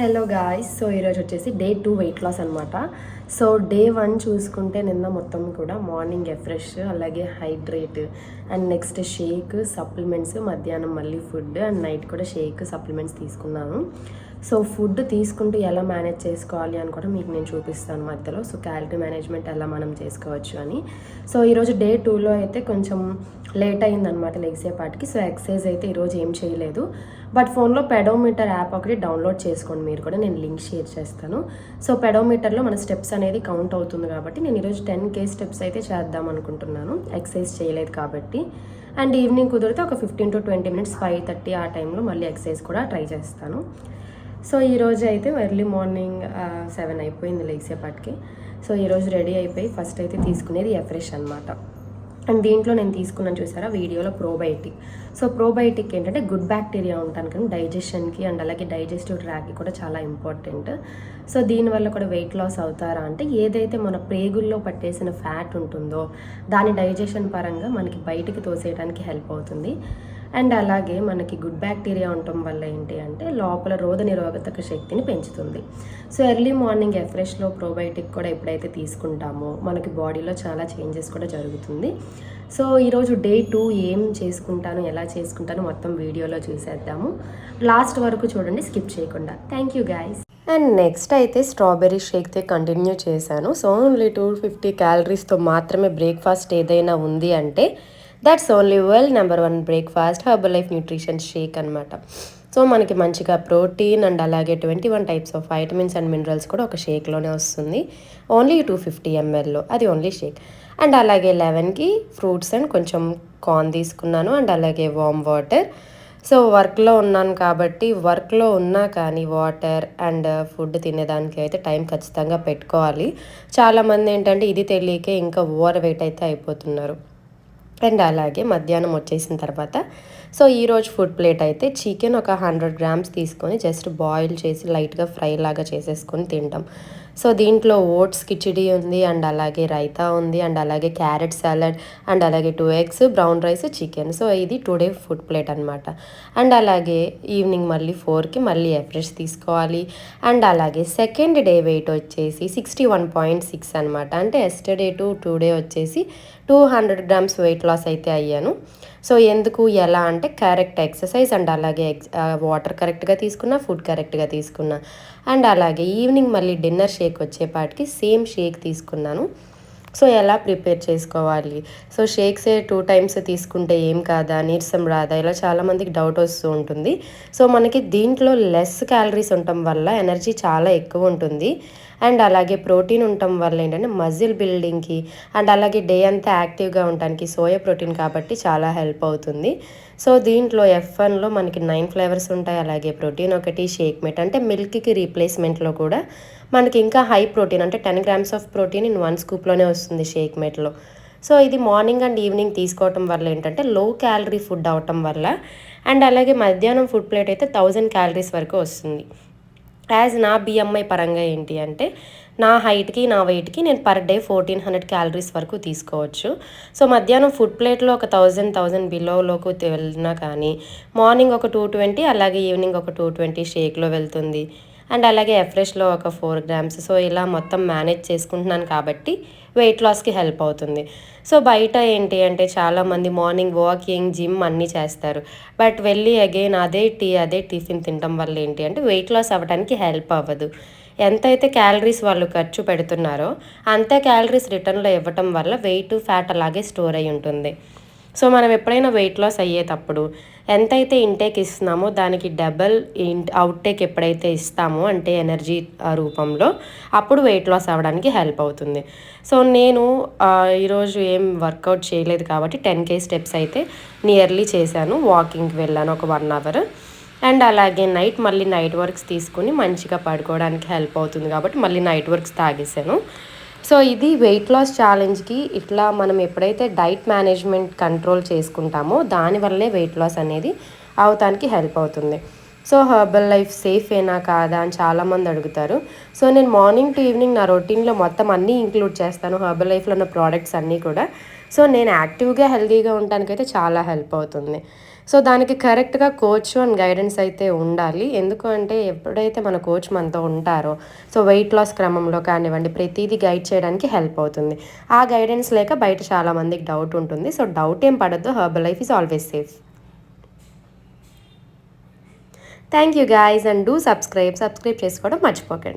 Hello guys so ఈరోజు వచ్చేసి day two weight loss అనమాట సో డే వన్ చూసుకుంటే నిన్న మొత్తం కూడా మార్నింగ్ ఎఫ్రెష్ అలాగే hydrate. And next shake supplements మధ్యాహ్నం మళ్ళీ ఫుడ్ అండ్ నైట్ కూడా షేక్ సప్లిమెంట్స్ తీసుకున్నాను. సో ఫుడ్ తీసుకుంటూ ఎలా మేనేజ్ చేసుకోవాలి అని కూడా మీకు నేను చూపిస్తాను మధ్యలో. సో క్యాలరీ మేనేజ్మెంట్ ఎలా మనం చేసుకోవచ్చు అని. సో ఈరోజు డే టూలో అయితే కొంచెం లేట్ అయిందనమాట లెగ్సేపాటికి సో ఎక్సర్సైజ్ అయితే ఈరోజు ఏం చేయలేదు. బట్ ఫోన్లో పెడోమీటర్ యాప్ ఒకటి డౌన్లోడ్ చేసుకోండి. మీరు కూడా నేను లింక్ షేర్ చేస్తాను. సో పెడోమీటర్లో మన స్టెప్స్ అనేది కౌంట్ అవుతుంది కాబట్టి నేను ఈరోజు టెన్ కే స్టెప్స్ అయితే చేద్దాం అనుకుంటున్నాను. ఎక్సర్సైజ్ చేయలేదు కాబట్టి. అండ్ ఈవినింగ్ కుదిరితే ఒక fifteen to twenty minutes five thirty ఆ టైంలో మళ్ళీ ఎక్సర్సైజ్ కూడా ట్రై చేస్తాను. సో ఈరోజు అయితే ఎర్లీ మార్నింగ్ సెవెన్ అయిపోయింది లేచేపాటికి సో ఈరోజు రెడీ అయిపోయి ఫస్ట్ అయితే తీసుకునేది ఎఫ్రెష్ అనమాట అండ్ దీంట్లో నేను తీసుకున్నాను చూసారా వీడియోలో ప్రోబయోటిక్ సో ప్రోబయోటిక్ ఏంటంటే గుడ్ బ్యాక్టీరియా ఉంటాను కానీ డైజెషన్కి అండ్ అలాగే డైజెస్టివ్ ట్రాక్కి కూడా చాలా ఇంపార్టెంట్ సో దీనివల్ల కూడా వెయిట్ లాస్ అవుతారా అంటే ఏదైతే మన ప్రేగుల్లో పట్టేసిన ఫ్యాట్ ఉంటుందో దాని డైజెషన్ పరంగా మనకి బయటికి తోసేయడానికి హెల్ప్ అవుతుంది. అండ్ అలాగే మనకి గుడ్ బ్యాక్టీరియా ఉండటం వల్ల ఏంటి అంటే లోపల రోగ నిరోధక శక్తిని పెంచుతుంది. సో ఎర్లీ మార్నింగ్ ఎఫ్రెష్లో ప్రోబయోటిక్ కూడా ఎప్పుడైతే తీసుకుంటామో మనకి బాడీలో చాలా చేంజెస్ కూడా జరుగుతుంది. సో ఈరోజు డే టూ ఏం చేసుకుంటాను ఎలా చేసుకుంటాను మొత్తం వీడియోలో చూసేద్దాము. లాస్ట్ వరకు చూడండి స్కిప్ చేయకుండా. Thank you guys and next అయితే స్ట్రాబెర్రీ షేక్తే కంటిన్యూ చేశాను. సో ఓన్లీ టూ ఫిఫ్టీ క్యాలరీస్తో మాత్రమే బ్రేక్ఫాస్ట్ ఏదైనా ఉంది అంటే that's only world number one breakfast Herbalife nutrition shake అనమాట సో మనకి మంచిగా ప్రోటీన్ అండ్ అలాగే twenty one types of vitamins and minerals కూడా ఒక షేక్లోనే వస్తుంది. ఓన్లీ టూ ఫిఫ్టీ ఎంఎల్లో అది ఓన్లీ షేక్ అండ్ అలాగే లెవెన్కి ఫ్రూట్స్ అండ్ కొంచెం కార్న్ తీసుకున్నాను అండ్ అలాగే వామ్ వాటర్ సో వర్క్లో ఉన్నాను కాబట్టి వర్క్లో ఉన్నా కానీ వాటర్ అండ్ ఫుడ్ తినేదానికి అయితే టైం ఖచ్చితంగా పెట్టుకోవాలి. చాలామంది ఏంటంటే ఇది తెలియకే ఇంకా ఓవర్ వెయిట్ అయితే అయిపోతున్నారు. అండ్ అలాగే మధ్యాహ్నం వచ్చేసిన తర్వాత. సో ఈరోజు ఫుడ్ ప్లేట్ అయితే చికెన్ ఒక హండ్రెడ్ గ్రామ్స్ తీసుకొని జస్ట్ బాయిల్ చేసి లైట్గా ఫ్రై లాగా చేసేసుకొని తింటాం. సో దీంట్లో ఓట్స్ కిచిడి ఉంది అండ్ అలాగే రైతా ఉంది అండ్ అలాగే క్యారెట్ సాలడ్ అండ్ అలాగే two eggs brown rice chicken. So ఇది టుడే ఫుడ్ ప్లేట్ అనమాట అండ్ అలాగే ఈవినింగ్ మళ్ళీ ఫోర్కి మళ్ళీ ఎఫ్రెష్ తీసుకోవాలి. అండ్ అలాగే సెకండ్ డే వెయిట్ వచ్చేసి సిక్స్టీ వన్ పాయింట్ సిక్స్ అనమాట అంటే ఎస్టర్డే టు టుడే వచ్చేసి two hundred grams weight loss అయితే అయ్యాను. సో ఎందుకు ఎలా అంటే కరెక్ట్ ఎక్సర్సైజ్ అండ్ అలాగే ఎక్స్ వాటర్ కరెక్ట్గా తీసుకున్నా ఫుడ్ కరెక్ట్గా తీసుకున్నా. అండ్ అలాగే ఈవినింగ్ మళ్ళీ డిన్నర్ షేక్ వచ్చేపాటికి సేమ్ షేక్ తీసుకున్నాను. సో ఎలా ప్రిపేర్ చేసుకోవాలి? సో షేక్సే టూ టైమ్స్ తీసుకుంటే ఏం కాదా? నీరసం రాదా? ఇలా చాలామందికి డౌట్ వస్తూ ఉంటుంది. సో మనకి దీంట్లో లెస్ క్యాలరీస్ ఉండటం వల్ల ఎనర్జీ చాలా ఎక్కువ ఉంటుంది. అండ్ అలాగే ప్రోటీన్ ఉండటం వల్ల ఏంటంటే మజిల్ బిల్డింగ్కి అండ్ అలాగే డే అంతా యాక్టివ్గా ఉండటానికి సోయా ప్రోటీన్ కాబట్టి చాలా హెల్ప్ అవుతుంది. సో దీంట్లో ఎఫ్ వన్లో మనకి నైన్ ఫ్లేవర్స్ ఉంటాయి. అలాగే ప్రోటీన్ ఒకటి షేక్ మెట్ అంటే మిల్క్కి రీప్లేస్మెంట్లో కూడా మనకి ఇంకా హై ప్రోటీన్ అంటే ten grams of protein in one స్కూప్లోనే వస్తుంది షేక్ మెట్లో. సో ఇది మార్నింగ్ అండ్ ఈవినింగ్ తీసుకోవటం వల్ల ఏంటంటే లో క్యాలరీ ఫుడ్ అవటం వల్ల అండ్ అలాగే మధ్యాహ్నం ఫుడ్ ప్లేట్ అయితే థౌజండ్ క్యాలరీస్ వరకు వస్తుంది. యాజ్ నా బిఎంఐ పరంగా ఏంటి అంటే నా హైట్కి నా వెయిట్కి నేను per day fourteen hundred calories వరకు తీసుకోవచ్చు. సో మధ్యాహ్నం ఫుడ్ ప్లేట్లో ఒక థౌజండ్ థౌజండ్ బిలోలోకి వెళ్ళినా కానీ మార్నింగ్ ఒక టూ ట్వంటీ అలాగే ఈవినింగ్ ఒక టూ ట్వంటీ షేక్లో వెళ్తుంది. అండ్ అలాగే ఎఫ్రెష్లో ఒక ఫోర్ గ్రామ్స్. సో ఇలా మొత్తం మేనేజ్ చేసుకుంటున్నాను కాబట్టి వెయిట్ లాస్కి హెల్ప్ అవుతుంది. సో బయట ఏంటి అంటే చాలామంది మార్నింగ్ వాకింగ్ జిమ్ అన్నీ చేస్తారు. బట్ వెళ్ళి అగైన్ అదే టీ అదే టిఫిన్ తినడం వల్ల ఏంటి అంటే వెయిట్ లాస్ అవ్వడానికి హెల్ప్ అవ్వదు. ఎంతైతే క్యాలరీస్ వాళ్ళు ఖర్చు పెడుతున్నారో అంతే క్యాలరీస్ రిటర్న్లో ఇవ్వటం వల్ల వెయిట్ ఫ్యాట్ అలాగే స్టోర్ అయి ఉంటుంది. సో మనం ఎప్పుడైనా వెయిట్ లాస్ అయ్యేటప్పుడు ఎంతైతే ఇంటేక్ ఇస్తున్నామో దానికి డబల్ అవుట్టేక్ ఎప్పుడైతే ఇస్తామో అంటే ఎనర్జీ రూపంలో అప్పుడు వెయిట్ లాస్ అవ్వడానికి హెల్ప్ అవుతుంది. సో నేను ఈరోజు ఏం వర్కౌట్ చేయలేదు కాబట్టి టెన్ కే స్టెప్స్ అయితే నియర్లీ చేశాను. వాకింగ్కి వెళ్ళాను ఒక వన్ అవర్ అండ్ అలాగే నైట్ మళ్ళీ నైట్ వర్క్స్ తీసుకుని మంచిగా పడుకోవడానికి హెల్ప్ అవుతుంది కాబట్టి మళ్ళీ నైట్ వర్క్స్ తాగేసాను సో ఇది వెయిట్ లాస్ ఛాలెంజ్కి ఇట్లా మనం ఎప్పుడైతే డైట్ మేనేజ్మెంట్ కంట్రోల్ చేసుకుంటామో దానివల్లే వెయిట్ లాస్ అనేది అవటానికి హెల్ప్ అవుతుంది. సో హర్బల్ లైఫ్ సేఫ్ కాదా అని చాలామంది అడుగుతారు. సో నేను మార్నింగ్ టు ఈవినింగ్ నా రొటీన్లో మొత్తం అన్నీ ఇంక్లూడ్ చేస్తాను హర్బల్ లైఫ్లో ఉన్న ప్రోడక్ట్స్ అన్నీ కూడా. సో నేను యాక్టివ్గా హెల్తీగా ఉండటానికైతే చాలా హెల్ప్ అవుతుంది. సో దానికి కరెక్ట్గా కోచ్ అండ్ గైడెన్స్ అయితే ఉండాలి. ఎందుకు అంటే ఎప్పుడైతే మన కోచ్ మనతో ఉంటారో సో వెయిట్ లాస్ క్రమంలో కానివ్వండి ప్రతిదీ గైడ్ చేయడానికి హెల్ప్ అవుతుంది. ఆ గైడెన్స్ లేక బయట చాలామందికి డౌట్ ఉంటుంది. సో డౌట్ ఏం పడద్దు. Herbalife is always safe. Thank you guys and do subscribe. Subscribe చేసుకోవడం మర్చిపోకండి.